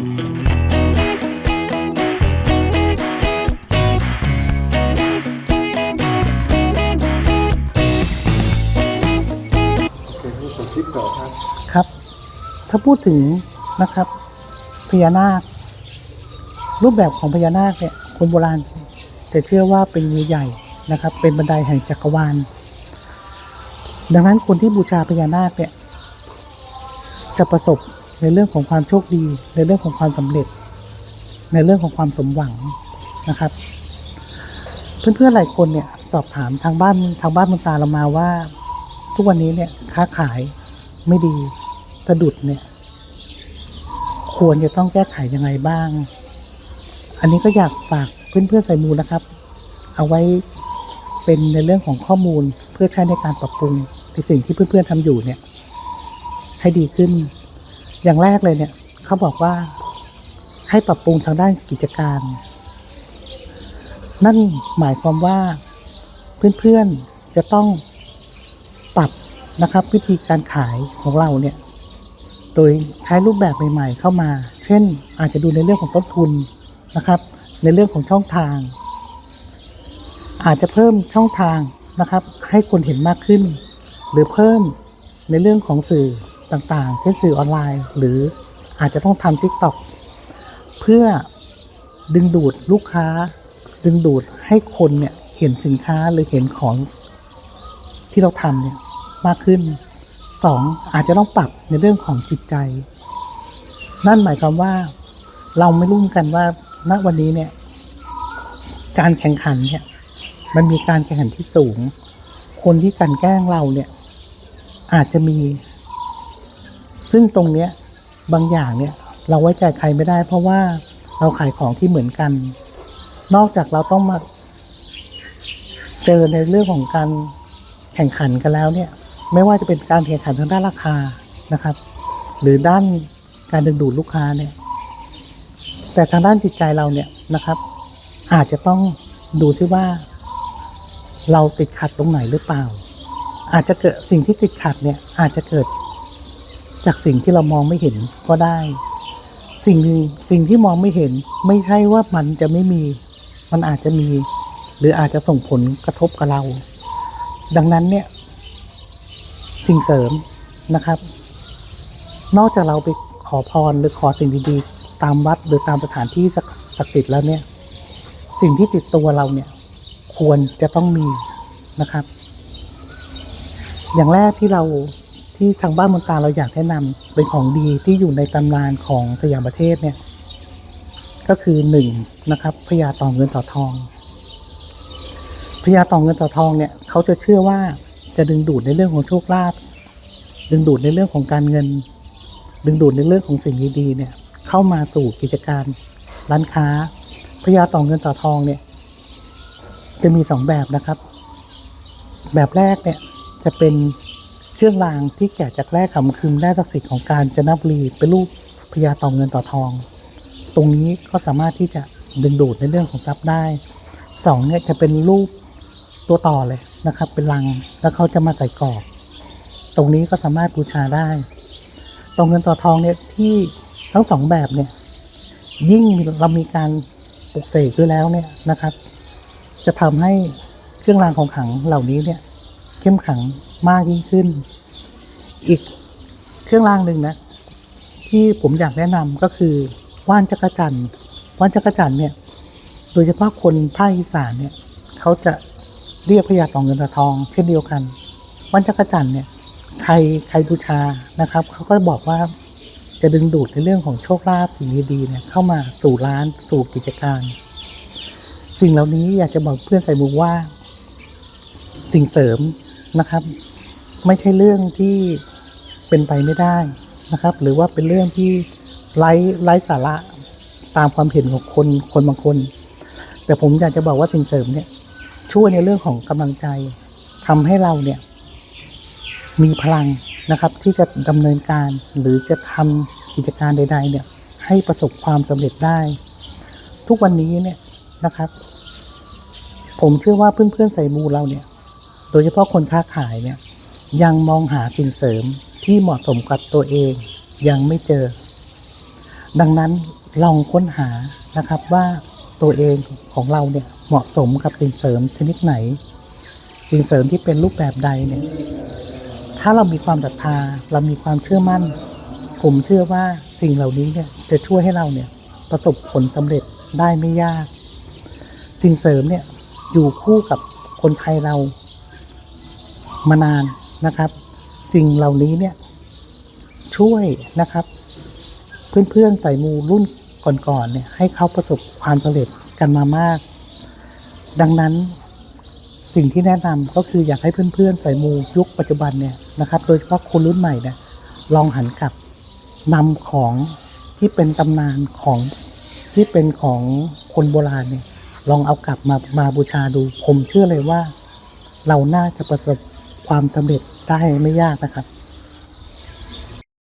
เป็นรูปขอคลิปต่อครับครับ ถ้าพูดถึงนะครับพญานาค รูปแบบของพญานาคเนี่ยคนโบราณ จะเชื่อว่าเป็นงูใหญ่นะครับ เป็นบันไดแห่งจักรวาล ดังนั้นคนที่บูชาพญานาคเนี่ยจะประสบ ในเรื่องของความโชคดี ในเรื่องของความสำเร็จ ในเรื่องของความสมหวังนะครับ เพื่อนๆหลายคนเนี่ยสอบถามทางบ้านทางบ้านมุนตาเรามาว่า ทุกวันนี้เนี่ยค้าขายไม่ดีสะดุดเนี่ย ควรจะต้องแก้ไขยังไงบ้าง อันนี้ก็อยากฝากเพื่อนๆใส่มูลนะครับ เอาไว้เป็นในเรื่องของข้อมูลเพื่อใช้ในการปรับปรุงในสิ่งที่เพื่อนๆทำอยู่เนี่ย ให้ดีขึ้น อย่างแรกเลยเนี่ย เขาบอกว่าให้ปรับปรุงทางด้านกิจการ นั่นหมายความว่าเพื่อนๆจะต้องปรับนะครับ วิธีการขายของเราเนี่ย โดยใช้รูปแบบใหม่ ๆ เข้ามา เช่น อาจจะดูในเรื่องของต้นทุนนะครับ ในเรื่องของช่องทาง อาจจะเพิ่มช่องทางนะครับ ให้คนเห็นมากขึ้น หรือเพิ่มในเรื่องของสื่อ ต่างๆ เช่นสื่อออนไลน์ หรืออาจจะต้องทำ TikTok เพื่อดึงดูดลูกค้า ดึงดูดให้คนเนี่ยเห็นสินค้าหรือเห็นของที่เราทำเนี่ยมากขึ้นสองอาจจะต้องปรับในเรื่องของจิตใจ นั่นหมายความว่าเราไม่รู้กันว่าณวันนี้เนี่ย การแข่งขันเนี่ยมันมีการแข่งขันที่สูง คนที่กันแกล้งเราเนี่ย อาจจะมี ซึ่งตรงเนี้ยบางอย่างเนี่ยเราไว้ใจใครไม่ได้ เพราะว่าเราขายของที่เหมือนกัน นอกจากเราต้องมาเจอในเรื่องของการแข่งขันกันแล้วเนี่ย ไม่ว่าจะเป็นการแข่งขันทางด้านราคานะครับ หรือด้านการดึงดูดลูกค้าเนี่ย แต่ทางด้านจิตใจเราเนี่ยนะครับ อาจจะต้องดูซิว่า เราติดขัดตรงไหนหรือเปล่า อาจจะเกิดสิ่งที่ติดขัดเนี่ย อาจจะเกิด จากสิ่งที่เรามองไม่เห็นก็ได้ สิ่งหนึ่งสิ่งที่มองไม่เห็น ไม่ใช่ว่ามันจะไม่มี มันอาจจะมี หรืออาจจะส่งผลกระทบกับเรา ดังนั้นเนี่ย สิ่งเสริมนะครับ นอกจากเราไปขอพรหรือขอสิ่งดีๆ ตามวัดหรือตามสถานที่ศักศักดิ์สิทธิ์แล้วเนี่ย สิ่งที่ติดตัวเราเนี่ย ควรจะต้องมีนะครับ อย่างแรกที่เรา ที่ทางบ้านมนตาเราอยากแนะนำเป็นของดีที่อยู่ในตำนานของสยามประเทศเนี่ย ก็คือหนึ่งนะครับพญาต่อเงินต่อทองพญาต่อเงินต่อทองเนี่ยเขาจะเชื่อว่าจะดึงดูดในเรื่องของโชคลาภดึงดูดในเรื่องของการเงิน ดึงดูดในเรื่องของสิ่งดีๆเนี่ยเข้ามาสู่กิจการร้านค้าพญาต่อเงินต่อทองเนี่ย จะมีสองแบบนะครับ แบบแรกเนี่ยจะเป็น เครื่องรางที่แกะจากแร่ขำคืมแร่ศักดิ์สิทธิ์ของการจนบุรีเป็นรูปพญาต่อเงินต่อทอง ตรงนี้ก็สามารถที่จะดึงดูดในเรื่องของทรัพย์ได้สองเนี่ยจะเป็นรูปตัวต่อเลยนะครับ เป็นลังแล้วเขาจะมาใส่กรอบ ตรงนี้ก็สามารถบูชาได้ตรงเงินต่อทองเนี่ยที่ทั้งสองแบบเนี่ย ยิ่งเรามีการปลุกเสกด้วยแล้วเนี่ยนะครับ จะทำให้เครื่องรางของขลังเหล่านี้เนี่ย เข้มขังมากยิ่งขึ้น อีกเครื่องรางหนึ่งนะ ที่ผมอยากแนะนำก็คือว่านจักรจันทร์ว่านจักรจันทร์เนี่ย โดยเฉพาะคนภาคอีสานเนี่ย เขาจะเรียกพญาต่อเงินตาทอง เช่นเดียวกันว่านจักรจันทร์เนี่ย ใครใครบูชานะครับ เขาก็บอกว่าจะดึงดูดในเรื่องของโชคลาภสิ่งดีๆเนี่ยเข้ามาสู่ร้านสู่กิจการ สิ่งเหล่านี้อยากจะบอกเพื่อนใส่มุกว่า สิ่งเสริม นะครับ ไม่ใช่เรื่องที่เป็นไปไม่ได้นะครับ หรือว่าเป็นเรื่องที่ไร้ไร้สาระตามความเห็นของคนคนบางคน แต่ผมอยากจะบอกว่าสิ่งเสริมเนี่ยช่วยในเรื่องของกำลังใจทำให้เราเนี่ย มีพลังนะครับ ที่จะดำเนินการหรือจะทำกิจการใด ๆ เนี่ย ให้ประสบความสำเร็จได้ ทุกวันนี้เนี่ยนะครับ ผมเชื่อว่าเพื่อนๆใส่มูเราเนี่ย โดยเฉพาะคนค้าขายเนี่ยยังมองหาสิ่งเสริมที่เหมาะสมกับตัวเองยังไม่เจอ ดังนั้นลองค้นหานะครับว่าตัวเองของเราเนี่ยเหมาะสมกับสิ่งเสริมชนิดไหน สิ่งเสริมที่เป็นรูปแบบใดเนี่ยถ้าเรามีความศรัทธาเรามีความเชื่อมั่น ผมเชื่อว่าสิ่งเหล่านี้เนี่ยจะช่วยให้เราเนี่ยประสบผลสำเร็จได้ไม่ยาก สิ่งเสริมเนี่ยอยู่คู่กับคนไทยเรา มานานนะครับสิ่งเหล่านี้เนี่ยช่วยนะครับ เพื่อนๆใส่มูรุ่นก่อนๆเนี่ยให้เขาประสบความสำเร็จกันมามาก ดังนั้นสิ่งที่แนะนำก็คืออยากให้เพื่อนๆใส่มูยุคปัจจุบันเนี่ยนะครับ โดยเฉพาะคนรุ่นใหม่เนี่ยลองหันกลับนำของที่เป็นตำนานของที่เป็นของคนโบราณเนี่ยลองเอากลับมามาบูชาดู ผมเชื่อเลยว่า เราน่าจะประสบ ความสำเร็จได้ไม่ยากนะครับ